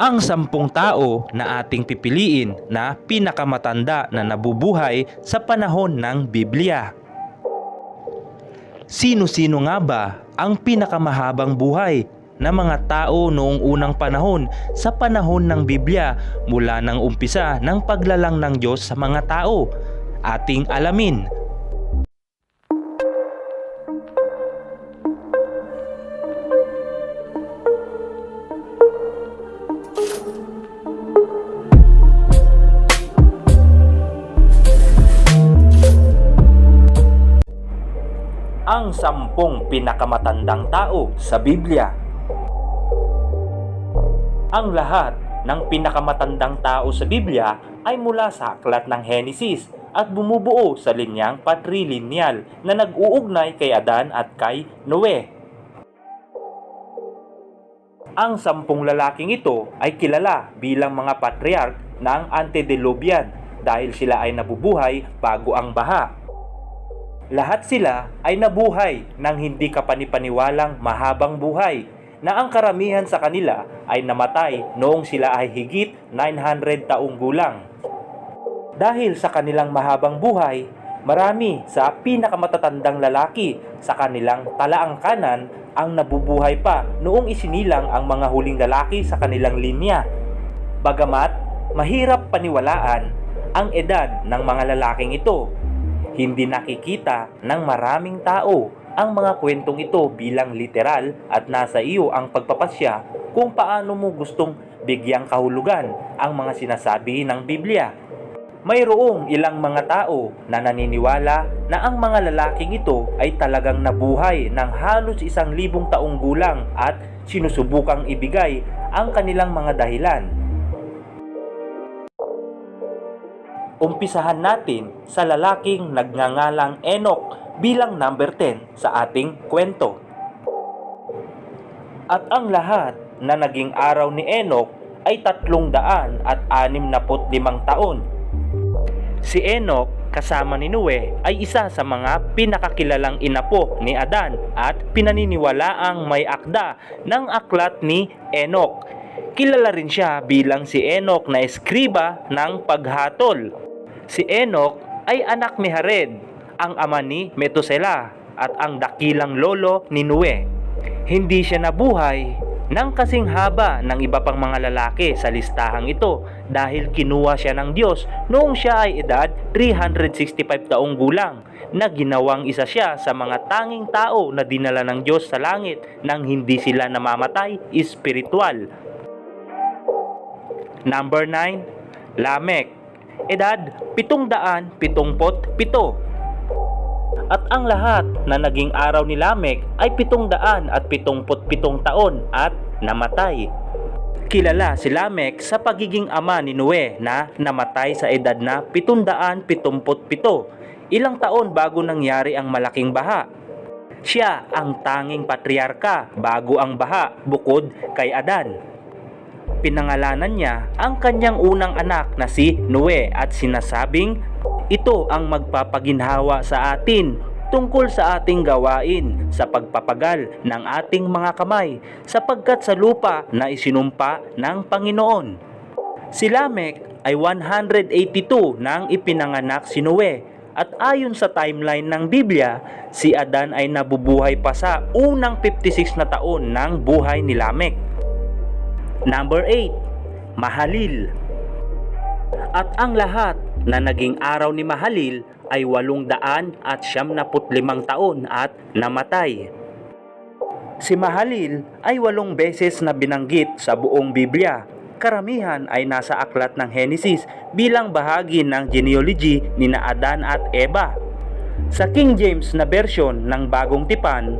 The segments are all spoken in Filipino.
ang sampung tao na ating pipiliin na pinakamatanda na nabubuhay sa panahon ng Biblia. Sino-sino nga ba ang pinakamahabang buhay na mga tao noong unang panahon sa panahon ng Biblia mula ng umpisa ng paglalang ng Diyos sa mga tao? Ating alamin. Ang sampung pinakamatandang tao sa Biblia. Ang lahat ng pinakamatandang tao sa Biblia ay mula sa aklat ng Henesis at bumubuo sa linyang patrilineal na nag-uugnay kay Adan at kay Noe. Ang sampung lalaking ito ay kilala bilang mga patriarch ng antediluvian dahil sila ay nabubuhay bago ang baha. Lahat sila ay nabuhay ng hindi kapanipaniwalang mahabang buhay na ang karamihan sa kanila ay namatay noong sila ay higit 900 taong gulang. Dahil sa kanilang mahabang buhay, marami sa pinakamatatandang lalaki sa kanilang talaang kanan ang nabubuhay pa noong isinilang ang mga huling lalaki sa kanilang linya. Bagamat mahirap paniwalaan ang edad ng mga lalaking ito hindi nakikita ng maraming tao ang mga kwentong ito bilang literal at nasa iyo ang pagpapasya kung paano mo gustong bigyang kahulugan ang mga sinasabi ng Biblia. Mayroong ilang mga tao na naniniwala na ang mga lalaking ito ay talagang nabuhay ng halos isang libong taong gulang at sinusubukang ibigay ang kanilang mga dahilan umpisahan natin sa lalaking nagngangalang Enoch bilang number 10 sa ating kwento. At ang lahat na naging araw ni Enoch ay tatlong daan at anim na limang taon. Si Enoch kasama ni Noe ay isa sa mga pinakakilalang inapo ni Adan at pinaniniwalaang may akda ng aklat ni Enoch. Kilala rin siya bilang si Enoch na eskriba ng paghatol Si Enoch ay anak ni Hared, ang ama ni Metusela at ang dakilang lolo ni Nue. Hindi siya nabuhay ng kasing haba ng iba pang mga lalaki sa listahang ito dahil kinuha siya ng Diyos noong siya ay edad 365 taong gulang na ginawang isa siya sa mga tanging tao na dinala ng Diyos sa langit nang hindi sila namamatay espiritual. Number 9, Lamek edad 777. At ang lahat na naging araw ni Lamek ay 777 taon at namatay. Kilala si Lamek sa pagiging ama ni Noe na namatay sa edad na 777, ilang taon bago nangyari ang malaking baha. Siya ang tanging patriarka bago ang baha bukod kay Adan pinangalanan niya ang kanyang unang anak na si Noe at sinasabing ito ang magpapaginhawa sa atin tungkol sa ating gawain sa pagpapagal ng ating mga kamay sapagkat sa lupa na isinumpa ng Panginoon. Si Lamek ay 182 nang ipinanganak si Noe at ayon sa timeline ng Biblia, si Adan ay nabubuhay pa sa unang 56 na taon ng buhay ni Lamek. Number 8, Mahalil. At ang lahat na naging araw ni Mahalil ay walong daan at siyam na putlimang taon at namatay. Si Mahalil ay walong beses na binanggit sa buong Biblia. Karamihan ay nasa aklat ng Henesis bilang bahagi ng genealogy ni Adan at Eva. Sa King James na version ng Bagong Tipan,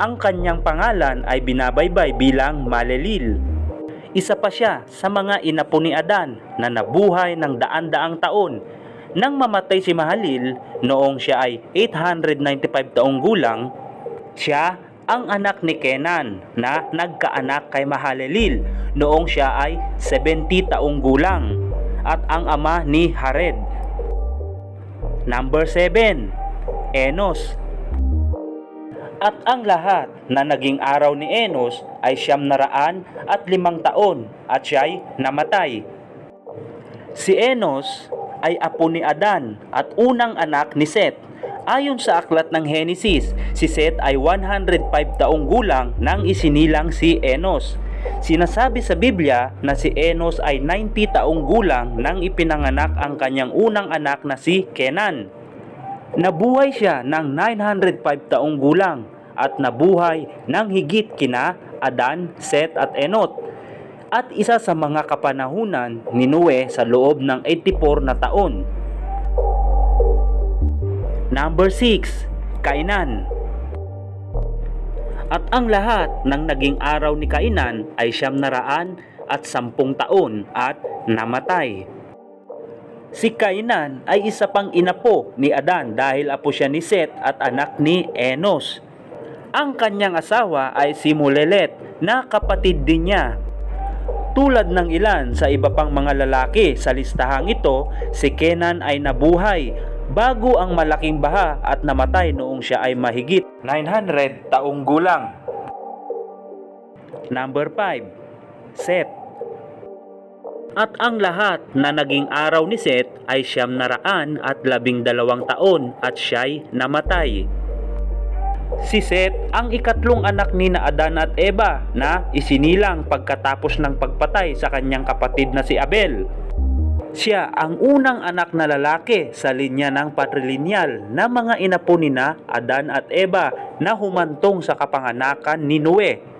ang kanyang pangalan ay binabaybay bilang Malelil isa pa siya sa mga inapo ni Adan na nabuhay ng daan-daang taon. Nang mamatay si Mahalil noong siya ay 895 taong gulang, siya ang anak ni Kenan na nagkaanak kay Mahalalil noong siya ay 70 taong gulang at ang ama ni Hared. Number 7, Enos. At ang lahat na naging araw ni Enos ay siyam na raan at limang taon at siya'y namatay. Si Enos ay apo ni Adan at unang anak ni Seth. Ayon sa aklat ng Henesis, si Seth ay 105 taong gulang nang isinilang si Enos. Sinasabi sa Biblia na si Enos ay 90 taong gulang nang ipinanganak ang kanyang unang anak na si Kenan. Nabuhay siya ng 905 taong gulang at nabuhay ng higit kina Adan, Seth at Enot at isa sa mga kapanahunan ni Noe sa loob ng 84 na taon. Number 6. Kainan At ang lahat ng naging araw ni Kainan ay siyam na raan at sampung taon at namatay. Si Kainan ay isa pang inapo ni Adan dahil apo siya ni Seth at anak ni Enos. Ang kanyang asawa ay si Mulelet na kapatid din niya. Tulad ng ilan sa iba pang mga lalaki sa listahang ito, si Kenan ay nabuhay bago ang malaking baha at namatay noong siya ay mahigit 900 taong gulang. Number 5. Seth at ang lahat na naging araw ni Seth ay siyam na raan at labing dalawang taon at siya'y namatay. Si Seth ang ikatlong anak ni Adan at Eva na isinilang pagkatapos ng pagpatay sa kanyang kapatid na si Abel. Siya ang unang anak na lalaki sa linya ng patrilinyal na mga inapo ni Adan at Eva na humantong sa kapanganakan ni Noe.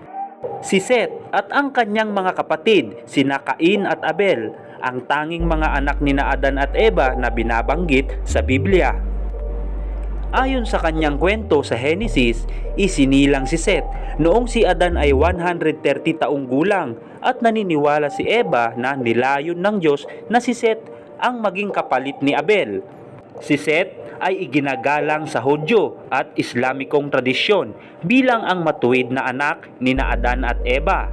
Si Seth at ang kanyang mga kapatid, sina Cain at Abel, ang tanging mga anak ni Adan at Eva na binabanggit sa Biblia. Ayon sa kanyang kwento sa Genesis, isinilang si Seth noong si Adan ay 130 taong gulang at naniniwala si Eva na nilayon ng Diyos na si Seth ang maging kapalit ni Abel. Si Seth ay iginagalang sa Hudyo at Islamikong tradisyon bilang ang matuwid na anak ni na Adan at Eva.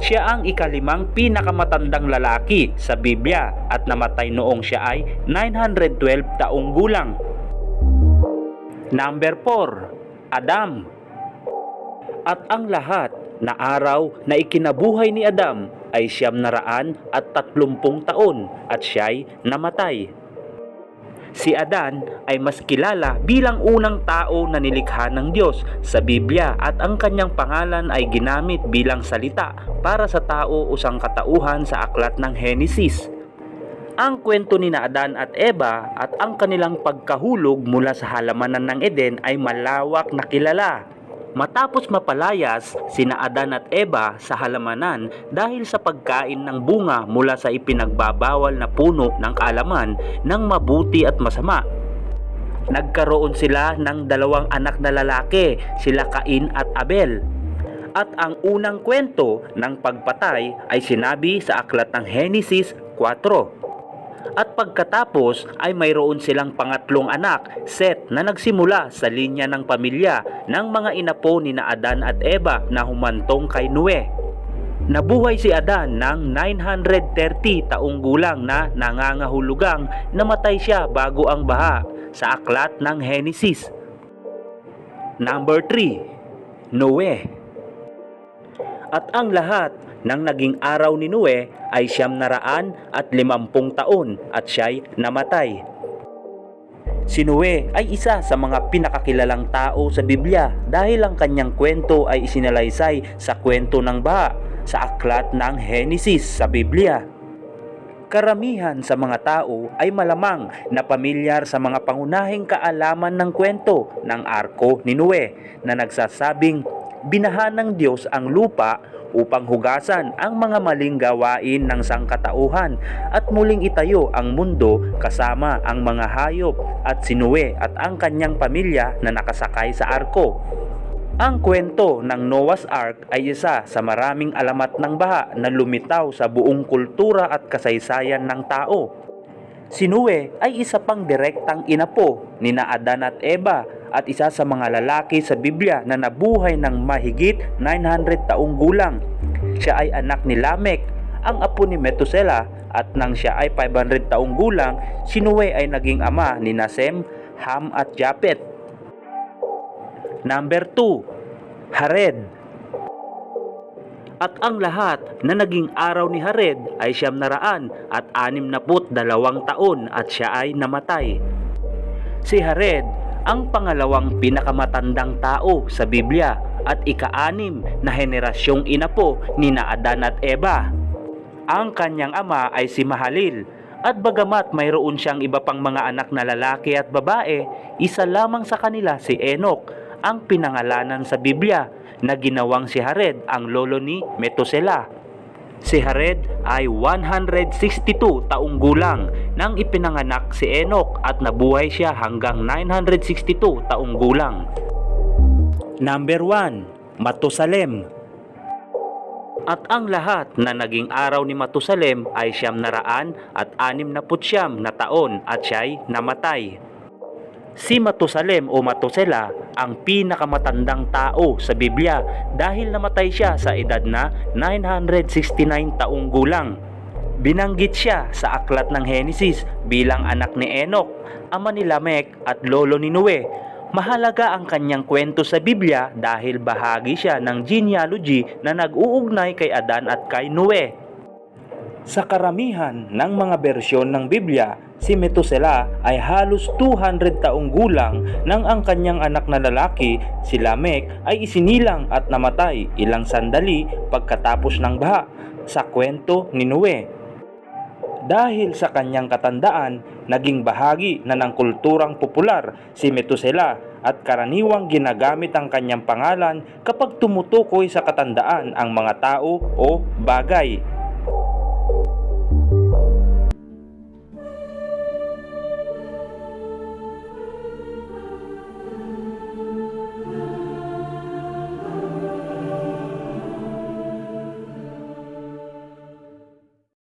Siya ang ikalimang pinakamatandang lalaki sa Biblia at namatay noong siya ay 912 taong gulang. Number 4. Adam At ang lahat na araw na ikinabuhay ni Adam ay siyam na raan at tatlumpung taon at siya'y namatay. Si Adan ay mas kilala bilang unang tao na nilikha ng Diyos sa Biblia at ang kanyang pangalan ay ginamit bilang salita para sa tao o sangkatauhan sa aklat ng Henesis. Ang kwento ni Adan at Eva at ang kanilang pagkahulog mula sa halamanan ng Eden ay malawak na kilala. Matapos mapalayas sina Adan at Eva sa halamanan dahil sa pagkain ng bunga mula sa ipinagbabawal na puno ng kaalaman ng mabuti at masama. Nagkaroon sila ng dalawang anak na lalaki, sila Cain at Abel. At ang unang kwento ng pagpatay ay sinabi sa aklat ng Genesis 4. At pagkatapos ay mayroon silang pangatlong anak, Seth, na nagsimula sa linya ng pamilya ng mga inapo ni na Adan at Eva na humantong kay Noe. Nabuhay si Adan ng 930 taong gulang na nangangahulugang namatay siya bago ang baha sa aklat ng Genesis. Number 3. Noe At ang lahat ng naging araw ni Noe ay siyam na raan at limampung taon at siya'y namatay. Si Noe ay isa sa mga pinakakilalang tao sa Biblia dahil ang kanyang kwento ay isinalaysay sa kwento ng baha sa aklat ng Henesis sa Biblia. Karamihan sa mga tao ay malamang na pamilyar sa mga pangunahing kaalaman ng kwento ng arko ni Noe na nagsasabing binaha ng Diyos ang lupa upang hugasan ang mga maling gawain ng sangkatauhan at muling itayo ang mundo kasama ang mga hayop at si Noe at ang kanyang pamilya na nakasakay sa arko. Ang kwento ng Noah's Ark ay isa sa maraming alamat ng baha na lumitaw sa buong kultura at kasaysayan ng tao. Si Noe ay isa pang direktang inapo ni na Adan at Eva at isa sa mga lalaki sa Biblia na nabuhay ng mahigit 900 taong gulang. Siya ay anak ni Lamek, ang apo ni Metusela at nang siya ay 500 taong gulang, si Noe ay naging ama ni Nasem, Ham at Japet. Number 2, Hared. At ang lahat na naging araw ni Hared ay siyam na raan at anim na put dalawang taon at siya ay namatay. Si Hared ang pangalawang pinakamatandang tao sa Biblia at ika-anim na henerasyong inapo ni na Adan at Eva. Ang kanyang ama ay si Mahalil at bagamat mayroon siyang iba pang mga anak na lalaki at babae, isa lamang sa kanila si Enoch ang pinangalanan sa Biblia na ginawang si Hared ang lolo ni Metusela. Si Hared ay 162 taong gulang nang ipinanganak si Enoch at nabuhay siya hanggang 962 taong gulang. Number 1, Matusalem. At ang lahat na naging araw ni Matusalem ay siyam na raan at anim na putsyam na taon at siya'y namatay. Si Matusalem o Matusela ang pinakamatandang tao sa Biblia dahil namatay siya sa edad na 969 taong gulang. Binanggit siya sa aklat ng Henesis bilang anak ni Enoch, ama ni Lamech at lolo ni Noe. Mahalaga ang kanyang kwento sa Biblia dahil bahagi siya ng genealogy na nag-uugnay kay Adan at kay Noe. Sa karamihan ng mga bersyon ng Biblia, si Metusela ay halos 200 taong gulang nang ang kanyang anak na lalaki, si Lamech, ay isinilang at namatay ilang sandali pagkatapos ng baha sa kwento ni Noe. Dahil sa kanyang katandaan, naging bahagi na ng kulturang popular si Metusela at karaniwang ginagamit ang kanyang pangalan kapag tumutukoy sa katandaan ang mga tao o bagay.